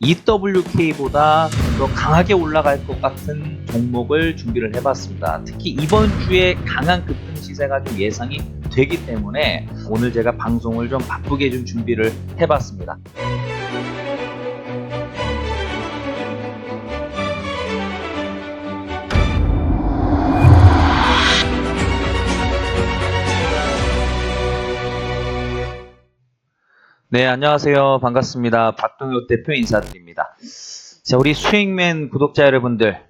EWK보다 더 강하게 올라갈 것 같은 종목을 준비를 해봤습니다. 특히 이번 주에 강한 급등 시세가 좀 예상이 되기 때문에 오늘 제가 방송을 좀 바쁘게 좀 준비를 해봤습니다. 네, 안녕하세요. 반갑습니다. 박동효 대표 인사드립니다. 자, 우리 수익맨 구독자 여러분들.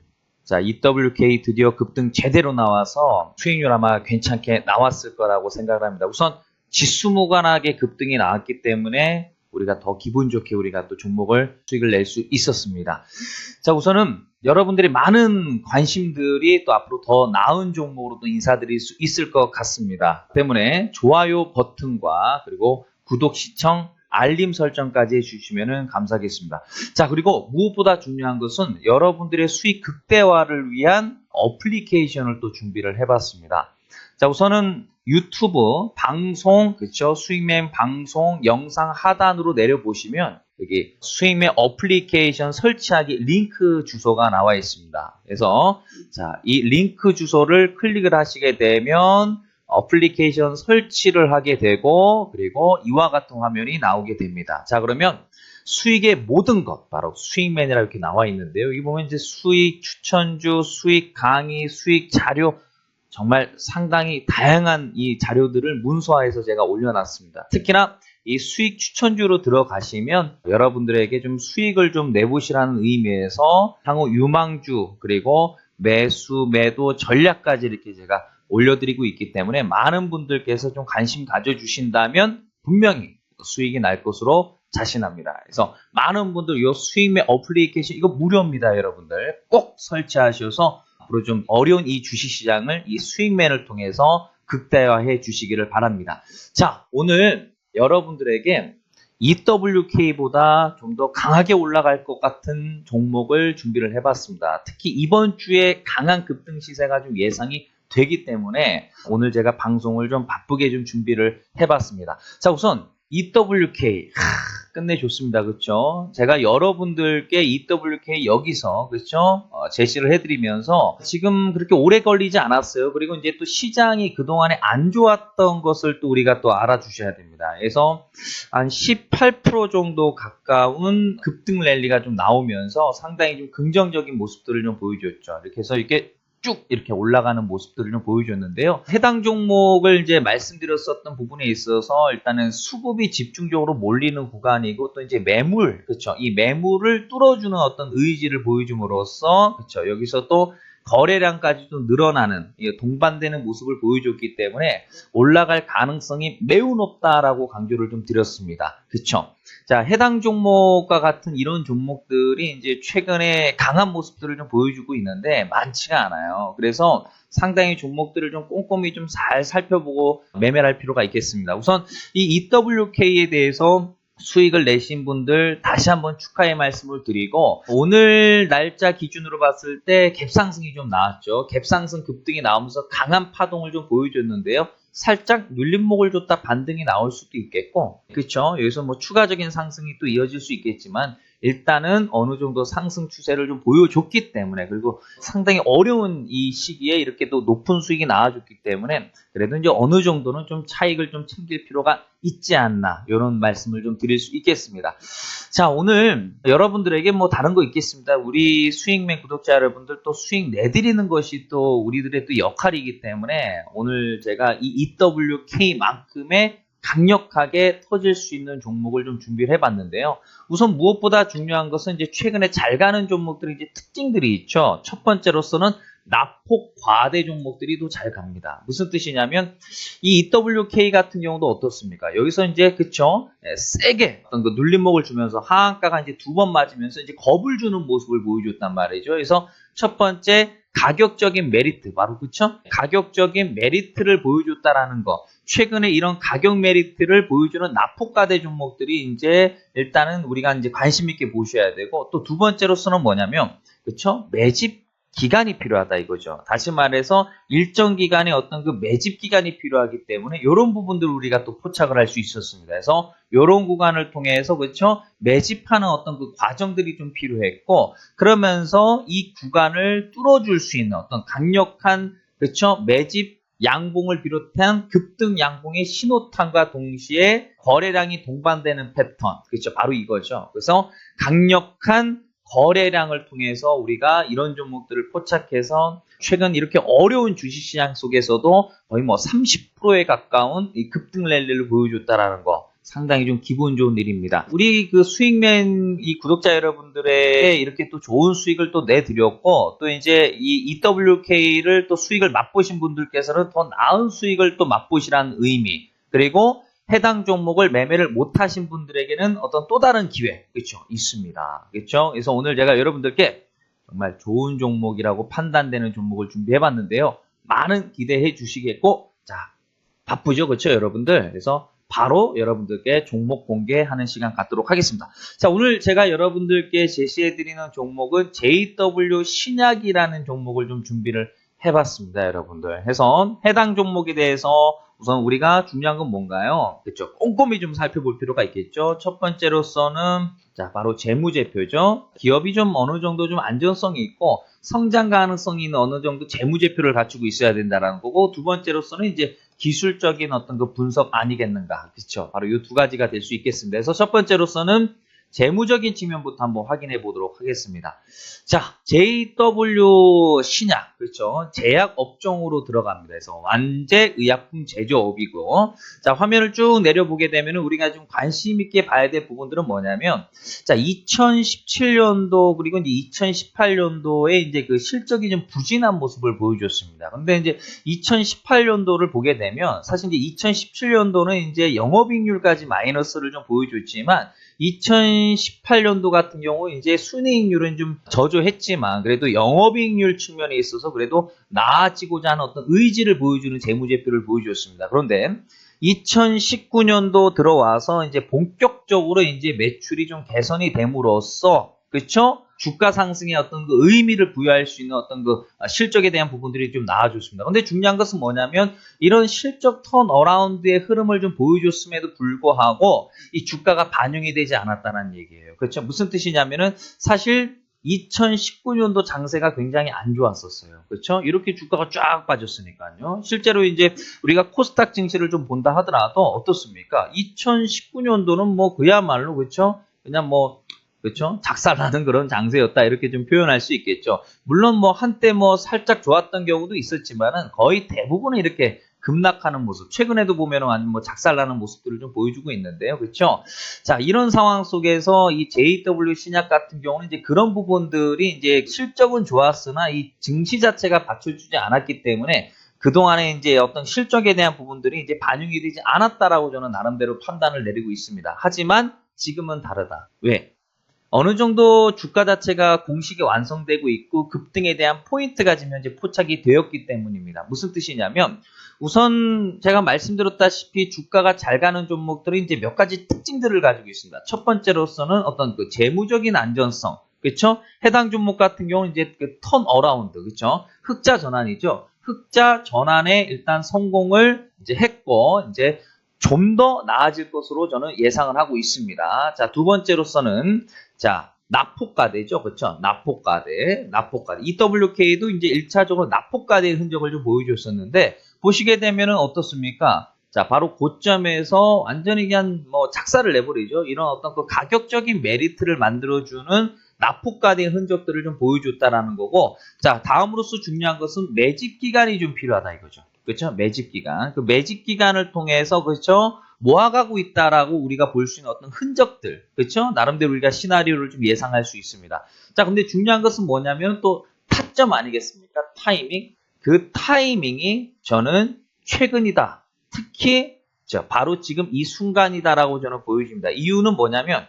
자, EWK 드디어 급등 제대로 나와서 수익률 아마 괜찮게 나왔을 거라고 생각을 합니다. 우선 지수무관하게 급등이 나왔기 때문에 우리가 더 기분 좋게 우리가 또 종목을 수익을 낼 수 있었습니다. 자, 우선은 여러분들이 많은 관심들이 또 앞으로 더 나은 종목으로 또 인사드릴 수 있을 것 같습니다. 때문에 좋아요 버튼과 그리고 구독, 시청, 알림 설정까지 해주시면 감사하겠습니다. 자, 그리고 무엇보다 중요한 것은 여러분들의 수익 극대화를 위한 어플리케이션을 또 준비를 해봤습니다. 자, 우선은 유튜브 방송, 그쵸? 수익맨 방송 영상 하단으로 내려보시면 여기 수익맨 어플리케이션 설치하기 링크 주소가 나와 있습니다. 그래서 자, 이 링크 주소를 클릭을 하시게 되면 어플리케이션 설치를 하게 되고 그리고 이와 같은 화면이 나오게 됩니다. 자 그러면 수익의 모든 것 바로 수익맨이라 이렇게 나와 있는데요. 여기 보면 이제 수익 추천주, 수익 강의, 수익 자료 정말 상당히 다양한 이 자료들을 문서화해서 제가 올려놨습니다. 특히나 이 수익 추천주로 들어가시면 여러분들에게 좀 수익을 좀 내보시라는 의미에서 향후 유망주 그리고 매수, 매도 전략까지 이렇게 제가 올려드리고 있기 때문에 많은 분들께서 좀 관심 가져주신다면 분명히 수익이 날 것으로 자신합니다. 그래서 많은 분들 이 수익매 어플리케이션 이거 무료입니다, 여러분들. 꼭 설치하셔서 앞으로 좀 어려운 이 주식시장을 이 수익맨을 통해서 극대화해 주시기를 바랍니다. 자, 오늘 여러분들에게 EWK보다 좀 더 강하게 올라갈 것 같은 종목을 준비를 해봤습니다. 특히 이번 주에 강한 급등 시세가 좀 예상이 되기 때문에 오늘 제가 방송을 좀 바쁘게 좀 준비를 해봤습니다. 자, 우선 EWK 하, 끝내줬습니다. 그렇죠? 제가 여러분들께 EWK 여기서 그렇죠? 어, 제시를 해드리면서 지금 그렇게 오래 걸리지 않았어요. 그리고 이제 또 시장이 그동안에 안 좋았던 것을 또 우리가 또 알아주셔야 됩니다. 그래서 한 18% 정도 가까운 급등 랠리가 좀 나오면서 상당히 좀 긍정적인 모습들을 좀 보여줬죠. 이렇게 해서 이게 쭉 이렇게 올라가는 모습들을 좀 보여줬는데요. 해당 종목을 이제 말씀드렸었던 부분에 있어서 일단은 수급이 집중적으로 몰리는 구간이고 또 이제 매물, 그렇죠. 이 매물을 뚫어주는 어떤 의지를 보여줌으로써 그렇죠. 여기서 또 거래량까지도 늘어나는 동반되는 모습을 보여줬기 때문에 올라갈 가능성이 매우 높다라고 강조를 좀 드렸습니다. 그쵸? 자, 해당 종목과 같은 이런 종목들이 이제 최근에 강한 모습들을 좀 보여주고 있는데 많지가 않아요. 그래서 상당히 종목들을 좀 꼼꼼히 좀 잘 살펴보고 매매를 할 필요가 있겠습니다. 우선 이 EWK에 대해서 수익을 내신 분들 다시 한번 축하의 말씀을 드리고 오늘 날짜 기준으로 봤을 때 갭상승이 좀 나왔죠. 갭상승 급등이 나오면서 강한 파동을 좀 보여줬는데요. 살짝 눌림목을 줬다 반등이 나올 수도 있겠고 그렇죠. 여기서 뭐 추가적인 상승이 또 이어질 수 있겠지만 일단은 어느 정도 상승 추세를 좀 보여줬기 때문에 그리고 상당히 어려운 이 시기에 이렇게 또 높은 수익이 나와줬기 때문에 그래도 이제 어느 정도는 좀 차익을 좀 챙길 필요가 있지 않나 이런 말씀을 좀 드릴 수 있겠습니다. 자 오늘 여러분들에게 뭐 다른 거 있겠습니다. 우리 수익맨 구독자 여러분들 또 수익 내드리는 것이 또 우리들의 또 역할이기 때문에 오늘 제가 이 EWK만큼의 강력하게 터질 수 있는 종목을 좀 준비를 해봤는데요. 우선 무엇보다 중요한 것은 이제 최근에 잘 가는 종목들의 이제 특징들이 있죠. 첫 번째로서는 납폭 과대 종목들이 더잘 갑니다. 무슨 뜻이냐면 이 EWK 같은 경우도 어떻습니까? 여기서 이제 그쵸 예, 세게 어떤 그 눌림목을 주면서 하한가가 이제 두 번 맞으면서 이제 겁을 주는 모습을 보여줬단 말이죠. 그래서 첫 번째 가격적인 메리트 바로 그쵸? 가격적인 메리트를 보여줬다라는 거. 최근에 이런 가격 메리트를 보여주는 납폭가대 종목들이 이제 일단은 우리가 이제 관심 있게 보셔야 되고 또 두 번째로서는 뭐냐면 그쵸? 매집 기간이 필요하다 이거죠. 다시 말해서 일정 기간의 어떤 그 매집 기간이 필요하기 때문에 이런 부분들 우리가 또 포착을 할 수 있었습니다. 그래서 이런 구간을 통해서 그렇죠 매집하는 어떤 그 과정들이 좀 필요했고 그러면서 이 구간을 뚫어줄 수 있는 어떤 강력한 그렇죠 매집 양봉을 비롯한 급등 양봉의 신호탄과 동시에 거래량이 동반되는 패턴 그렇죠 바로 이거죠. 그래서 강력한 거래량을 통해서 우리가 이런 종목들을 포착해서 최근 이렇게 어려운 주식시장 속에서도 거의 뭐 30%에 가까운 이 급등 랠리를 보여줬다라는 거 상당히 좀 기분 좋은 일입니다. 우리 그 수익맨 이 구독자 여러분들의 이렇게 또 좋은 수익을 또 내드렸고 또 이제 이 EWK를 또 수익을 맛보신 분들께서는 더 나은 수익을 또 맛보시라는 의미 그리고 해당 종목을 매매를 못하신 분들에게는 어떤 또 다른 기회, 그렇죠, 있습니다. 그렇죠. 그래서 오늘 제가 여러분들께 정말 좋은 종목이라고 판단되는 종목을 준비해봤는데요. 많은 기대해 주시겠고, 자 바쁘죠, 그렇죠, 여러분들. 그래서 바로 여러분들께 종목 공개하는 시간 갖도록 하겠습니다. 자, 오늘 제가 여러분들께 제시해드리는 종목은 JW 신약이라는 종목을 좀 준비를 해봤습니다, 여러분들. 해서 해당 종목에 대해서 우선 우리가 중요한 건 뭔가요? 그렇죠. 꼼꼼히 좀 살펴볼 필요가 있겠죠. 첫 번째로서는 자 바로 재무제표죠. 기업이 좀 어느 정도 좀 안전성이 있고 성장 가능성이 있는 어느 정도 재무제표를 갖추고 있어야 된다라는 거고 두 번째로서는 이제 기술적인 어떤 그 분석 아니겠는가. 그렇죠. 바로 이 두 가지가 될 수 있겠습니다. 그래서 첫 번째로서는 재무적인 측면부터 한번 확인해 보도록 하겠습니다. 자, JW 신약, 그렇죠. 제약 업종으로 들어갑니다. 그래서 완제 의약품 제조업이고, 자, 화면을 쭉 내려보게 되면 우리가 좀 관심 있게 봐야 될 부분들은 뭐냐면, 자, 2017년도, 그리고 이제 2018년도에 이제 그 실적이 좀 부진한 모습을 보여줬습니다. 근데 이제 2018년도를 보게 되면, 사실 이제 2017년도는 이제 영업이익률까지 마이너스를 좀 보여줬지만, 2018년도 같은 경우 이제 순이익률은 좀 저조했지만 그래도 영업이익률 측면에 있어서 그래도 나아지고자 하는 어떤 의지를 보여주는 재무제표를 보여주었습니다. 그런데 2019년도 들어와서 이제 본격적으로 이제 매출이 좀 개선이 됨으로써 그렇죠? 주가 상승의 어떤 그 의미를 부여할 수 있는 어떤 그 실적에 대한 부분들이 좀 나아졌습니다. 근데 중요한 것은 뭐냐면 이런 실적 턴 어라운드의 흐름을 좀 보여줬음에도 불구하고 이 주가가 반영이 되지 않았다는 얘기예요. 그렇죠? 무슨 뜻이냐면은 사실 2019년도 장세가 굉장히 안 좋았었어요. 그렇죠? 이렇게 주가가 쫙 빠졌으니까요. 실제로 이제 우리가 코스닥 증시를 좀 본다 하더라도 어떻습니까? 2019년도는 뭐 그야말로 그렇죠? 그냥 뭐 그렇죠? 작살나는 그런 장세였다 이렇게 좀 표현할 수 있겠죠. 물론 뭐 한때 뭐 살짝 좋았던 경우도 있었지만은 거의 대부분은 이렇게 급락하는 모습. 최근에도 보면은 뭐 작살나는 모습들을 좀 보여주고 있는데요. 그렇죠? 자, 이런 상황 속에서 이 JW 신약 같은 경우는 이제 그런 부분들이 이제 실적은 좋았으나 이 증시 자체가 받쳐주지 않았기 때문에 그동안에 이제 어떤 실적에 대한 부분들이 이제 반영이 되지 않았다라고 저는 나름대로 판단을 내리고 있습니다. 하지만 지금은 다르다. 왜? 어느 정도 주가 자체가 공식이 완성되고 있고 급등에 대한 포인트가 지금 현재 포착이 되었기 때문입니다. 무슨 뜻이냐면 우선 제가 말씀드렸다시피 주가가 잘 가는 종목들은 이제 몇 가지 특징들을 가지고 있습니다. 첫 번째로서는 어떤 그 재무적인 안전성, 그렇죠? 해당 종목 같은 경우는 이제 그 턴 어라운드, 그렇죠? 흑자 전환이죠. 흑자 전환에 일단 성공을 이제 했고 이제 좀 더 나아질 것으로 저는 예상을 하고 있습니다. 자, 두 번째로서는 자, 납폭가대죠. 그렇죠? 납폭가대, 납폭가대. EWK도 이제 1차적으로 납폭가대의 흔적을 좀 보여줬었는데 보시게 되면은 어떻습니까? 자, 바로 고점에서 완전히 그냥 뭐 작사를 내버리죠. 이런 어떤 그 가격적인 메리트를 만들어주는 납폭가대의 흔적들을 좀 보여줬다라는 거고, 자, 다음으로서 중요한 것은 매집 기간이 좀 필요하다 이거죠. 그렇죠? 매집 기간. 그 매집 기간을 통해서 그렇죠? 모아가고 있다라고 우리가 볼 수 있는 어떤 흔적들, 그렇죠? 나름대로 우리가 시나리오를 좀 예상할 수 있습니다. 자, 근데 중요한 것은 뭐냐면 또 타점 아니겠습니까? 타이밍. 그 타이밍이 저는 최근이다. 특히 자, 바로 지금 이 순간이다라고 저는 보여집니다. 이유는 뭐냐면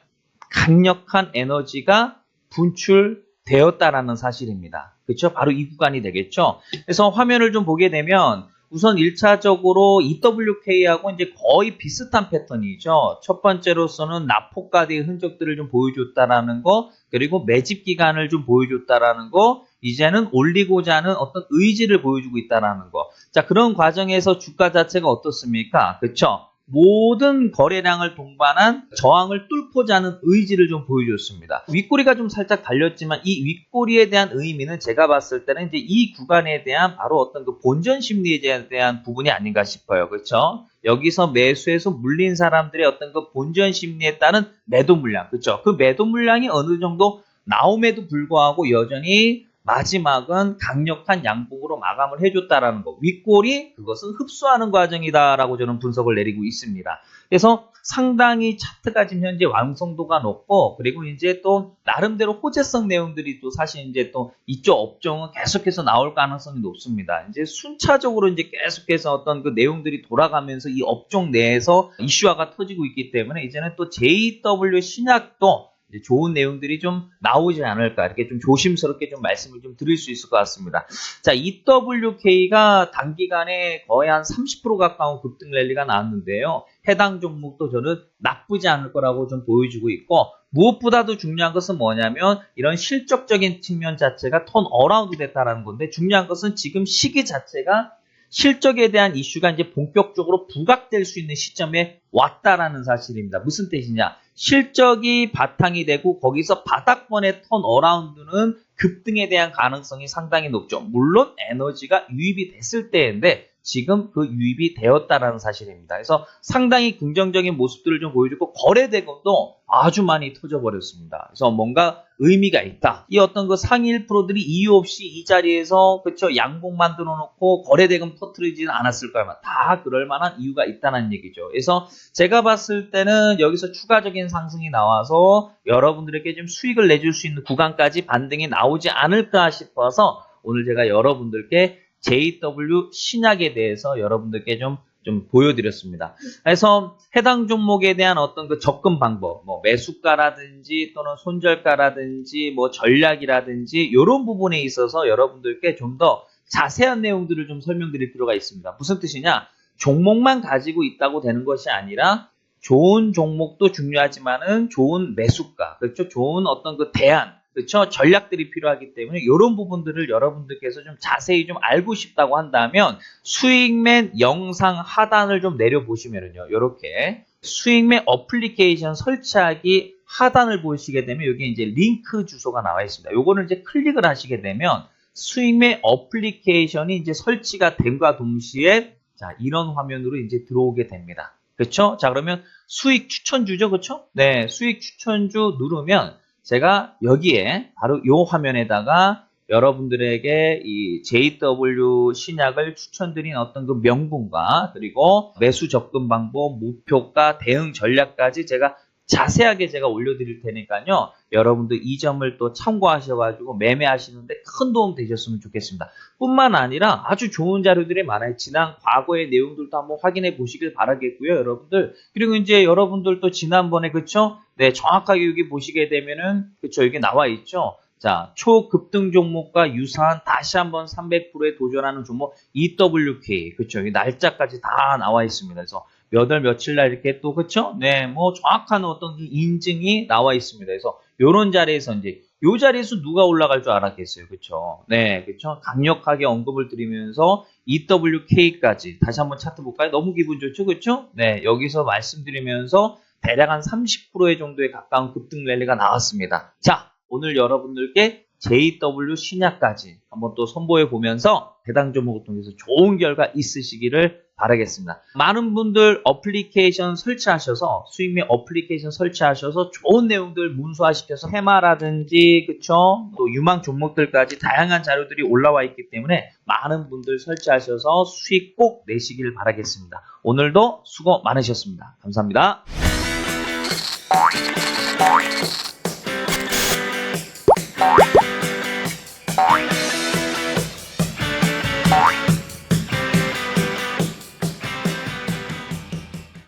강력한 에너지가 분출되었다라는 사실입니다. 그렇죠? 바로 이 구간이 되겠죠. 그래서 화면을 좀 보게 되면 우선 1차적으로 EWK하고 이제 거의 비슷한 패턴이죠. 첫 번째로서는 납폭가대의 흔적들을 좀 보여줬다라는 거, 그리고 매집 기간을 좀 보여줬다라는 거, 이제는 올리고자 하는 어떤 의지를 보여주고 있다라는 거. 자, 그런 과정에서 주가 자체가 어떻습니까? 그쵸? 모든 거래량을 동반한 저항을 뚫고자 하는 의지를 좀 보여줬습니다. 윗꼬리가 좀 살짝 달렸지만 이 윗꼬리에 대한 의미는 제가 봤을 때는 이제 이 구간에 대한 바로 어떤 그 본전 심리에 대한 부분이 아닌가 싶어요. 그렇죠? 여기서 매수해서 물린 사람들의 어떤 그 본전 심리에 따른 매도 물량, 그렇죠? 그 매도 물량이 어느 정도 나옴에도 불구하고 여전히 마지막은 강력한 양봉으로 마감을 해줬다라는 거. 윗골이 그것은 흡수하는 과정이다라고 저는 분석을 내리고 있습니다. 그래서 상당히 차트가 지금 현재 완성도가 높고 그리고 이제 또 나름대로 호재성 내용들이 또 사실 이제 또 이쪽 업종은 계속해서 나올 가능성이 높습니다. 이제 순차적으로 이제 계속해서 어떤 그 내용들이 돌아가면서 이 업종 내에서 이슈화가 터지고 있기 때문에 이제는 또 JW 신약도 좋은 내용들이 좀 나오지 않을까 이렇게 좀 조심스럽게 좀 말씀을 좀 드릴 수 있을 것 같습니다. 자, EWK가 단기간에 거의 한 30% 가까운 급등 랠리가 나왔는데요. 해당 종목도 저는 나쁘지 않을 거라고 좀 보여주고 있고 무엇보다도 중요한 것은 뭐냐면 이런 실적적인 측면 자체가 턴 어라운드 됐다라는 건데 중요한 것은 지금 시기 자체가 실적에 대한 이슈가 이제 본격적으로 부각될 수 있는 시점에 왔다라는 사실입니다. 무슨 뜻이냐? 실적이 바탕이 되고 거기서 바닥권의 턴 어라운드는 급등에 대한 가능성이 상당히 높죠. 물론 에너지가 유입이 됐을 때인데 지금 그 유입이 되었다라는 사실입니다. 그래서 상당히 긍정적인 모습들을 좀 보여주고 거래 대금도 아주 많이 터져버렸습니다. 그래서 뭔가 의미가 있다. 이 어떤 그 상위 1%들이 이유 없이 이 자리에서 그쵸 양봉 만들어 놓고 거래 대금 터트리지는 않았을 거야만 다 그럴 만한 이유가 있다는 얘기죠. 그래서 제가 봤을 때는 여기서 추가적인 상승이 나와서 여러분들에게 좀 수익을 내줄 수 있는 구간까지 반등이 나오지 않을까 싶어서 오늘 제가 여러분들께 JW 신약에 대해서 여러분들께 좀, 좀 보여드렸습니다. 그래서 해당 종목에 대한 어떤 그 접근 방법, 뭐 매수가라든지 또는 손절가라든지 뭐 전략이라든지 이런 부분에 있어서 여러분들께 좀 더 자세한 내용들을 좀 설명드릴 필요가 있습니다. 무슨 뜻이냐? 종목만 가지고 있다고 되는 것이 아니라 좋은 종목도 중요하지만은 좋은 매수가, 그렇죠? 좋은 어떤 그 대안, 그렇죠? 전략들이 필요하기 때문에 이런 부분들을 여러분들께서 좀 자세히 좀 알고 싶다고 한다면 수익맨 영상 하단을 좀 내려보시면은요. 이렇게 수익맨 어플리케이션 설치하기 하단을 보시게 되면 여기 이제 링크 주소가 나와 있습니다. 요거를 이제 클릭을 하시게 되면 수익맨 어플리케이션이 이제 설치가 됨과 동시에 자, 이런 화면으로 이제 들어오게 됩니다. 그렇죠? 자, 그러면 수익 추천주죠. 그렇죠? 네, 수익 추천주 누르면 제가 여기에 바로 이 화면에다가 여러분들에게 이 JW 신약을 추천드린 어떤 그 명분과 그리고 매수 접근 방법, 목표가, 대응 전략까지 제가 자세하게 제가 올려드릴 테니까요. 여러분들 이 점을 또 참고하셔가지고 매매하시는데 큰 도움 되셨으면 좋겠습니다. 뿐만 아니라 아주 좋은 자료들이 많아요. 지난 과거의 내용들도 한번 확인해 보시길 바라겠고요. 여러분들. 그리고 이제 여러분들도 지난번에 그쵸? 네, 정확하게 여기 보시게 되면은 그쵸? 여기 나와 있죠? 자, 초급등 종목과 유사한 다시 한번 300%에 도전하는 종목 EWK. 그쵸? 여기 날짜까지 다 나와 있습니다. 그래서 몇 월 며칠 날 이렇게 또 그쵸? 네, 뭐 정확한 어떤 그 인증이 나와 있습니다. 그래서 요런 자리에서 이제 요 자리에서 누가 올라갈 줄 알았겠어요. 그쵸? 네, 그쵸? 강력하게 언급을 드리면서 EWK까지 다시 한번 차트 볼까요? 너무 기분 좋죠? 그쵸? 네, 여기서 말씀드리면서 대략 한 30%의 정도에 가까운 급등 랠리가 나왔습니다. 자, 오늘 여러분들께 JW 신약까지 한번 또 선보여 보면서 해당 종목을 통해서 좋은 결과 있으시기를 바라겠습니다. 많은 분들 어플리케이션 설치하셔서 수익매 어플리케이션 설치하셔서 좋은 내용들 문서화시켜서 테마라든지 그쵸 또 유망 종목들까지 다양한 자료들이 올라와 있기 때문에 많은 분들 설치하셔서 수익 꼭 내시길 바라겠습니다. 오늘도 수고 많으셨습니다. 감사합니다.